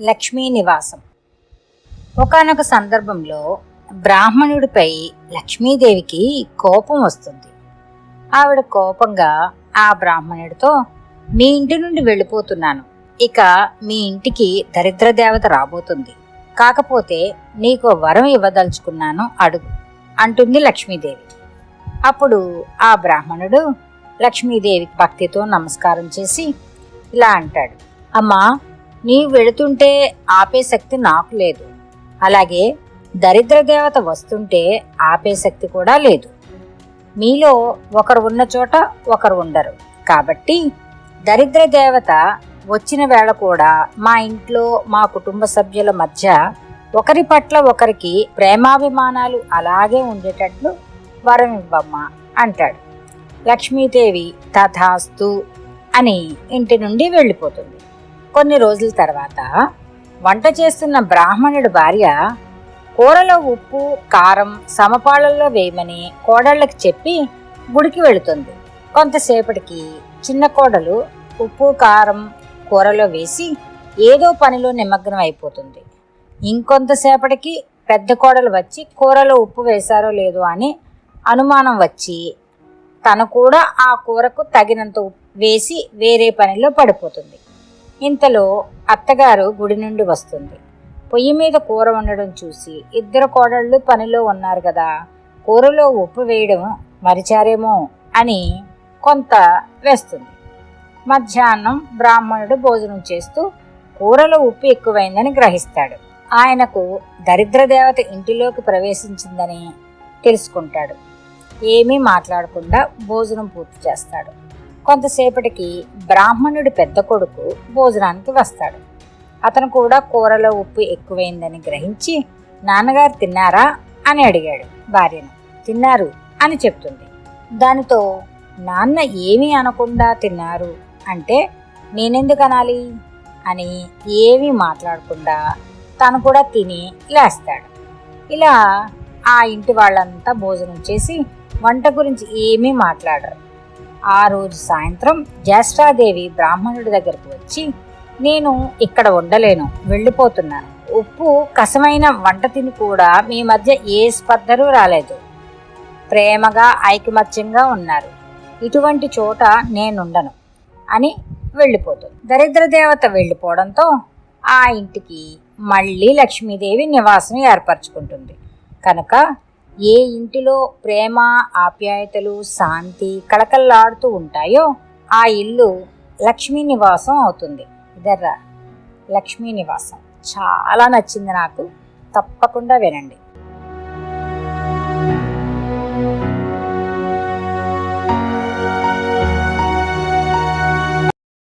లక్ష్మీ నివాసం. ఒకానొక సందర్భంలో బ్రాహ్మణుడిపై లక్ష్మీదేవికి కోపం వస్తుంది. ఆవిడ కోపంగా ఆ బ్రాహ్మణుడితో మీ ఇంటి నుండి వెళ్ళిపోతున్నాను. ఇక మీ ఇంటికి దరిద్ర దేవత రాబోతుంది. కాకపోతే నీకు వరం ఇవ్వదలుచుకున్నాను అడుగు అంటుంది లక్ష్మీదేవి. అప్పుడు ఆ బ్రాహ్మణుడు లక్ష్మీదేవికి భక్తితో నమస్కారం చేసి ఇలా అంటాడు. అమ్మా నీవు వెళుతుంటే ఆపే శక్తి నాకు లేదు. అలాగే దరిద్ర దేవత వస్తుంటే ఆపే శక్తి కూడా లేదు. మీలో ఒకరు ఉన్న చోట ఒకరు ఉండరు. కాబట్టి దరిద్ర దేవత వచ్చిన వేళ కూడా మా ఇంట్లో మా కుటుంబ సభ్యుల మధ్య ఒకరి పట్ల ఒకరికి ప్రేమాభిమానాలు అలాగే ఉండేటట్లు వరం ఇవ్వమ్మ అంటాడు. లక్ష్మీదేవి తథాస్తు అని ఇంటి నుండి వెళ్ళిపోతుంది. కొన్ని రోజుల తర్వాత వంట చేస్తున్న బ్రాహ్మణుడి భార్య కూరలో ఉప్పు కారం సమపాళల్లో వేయమని కోడళ్ళకి చెప్పి గుడికి వెళుతుంది. కొంతసేపటికి చిన్న కోడలు ఉప్పు కారం కూరలో వేసి ఏదో పనిలో నిమగ్నం అయిపోతుంది. ఇంకొంతసేపటికి పెద్ద కోడలు వచ్చి కూరలో ఉప్పు వేశారో లేదో అని అనుమానం వచ్చి తను కూడా ఆ కూరకు తగినంత వేసి వేరే పనిలో పడిపోతుంది. ఇంతలో అత్తగారు గుడి నుండి వస్తుంది. పొయ్యి మీద కూర వండడం చూసి ఇద్దరు కోడళ్ళు పనిలో ఉన్నారు కదా కూరలో ఉప్పు వేయడం మరిచారేమో అని కొంత వేస్తుంది. మధ్యాహ్నం బ్రాహ్మణుడు భోజనం చేస్తూ కూరలో ఉప్పు ఎక్కువైందని గ్రహిస్తాడు. ఆయనకు దరిద్ర దేవత ఇంటిలోకి ప్రవేశించిందని తెలుసుకుంటాడు. ఏమీ మాట్లాడకుండా భోజనం పూర్తి చేస్తాడు. కొంతసేపటికి బ్రాహ్మణుడి పెద్ద కొడుకు భోజనానికి వస్తాడు. అతను కూడా కూరలో ఉప్పు ఎక్కువైందని గ్రహించి నాన్నగారు తిన్నారా? అని అడిగాడు భార్యను. తిన్నారు అని చెప్తుంది. దానితో నాన్న ఏమీ అనకుండా తిన్నారు అంటే నేనెందుకు అనాలి? అని ఏమీ మాట్లాడకుండా తను కూడా తిని లేస్తాడు. ఇలా ఆ ఇంటి వాళ్ళంతా భోజనం చేసి వంట గురించి ఏమీ మాట్లాడరు. ఆ రోజు సాయంత్రం జ్యేష్ఠాదేవి బ్రాహ్మణుడి దగ్గరకు వచ్చి నేను ఇక్కడ ఉండలేను వెళ్ళిపోతున్నాను. ఉప్పు కసమైన వంట తిని కూడా మీ మధ్య ఏ స్పర్ధలు రాలేదు. ప్రేమగా ఐకమత్యంగా ఉన్నారు. ఇటువంటి చోట నేనుండను అని వెళ్ళిపోతుంది. దరిద్ర దేవత వెళ్ళిపోవడంతో ఆ ఇంటికి మళ్ళీ లక్ష్మీదేవి నివాసం ఏర్పరచుకుంటుంది. కనుక ఏ ఇంటిలో ప్రేమ ఆప్యాయతలు శాంతి కళకళలాడుతూ ఉంటాయో ఆ ఇల్లు లక్ష్మీ నివాసం అవుతుంది. ఇదర్రా లక్ష్మీ నివాసం. చాలా నచ్చింది నాకు. తప్పకుండా వినండి.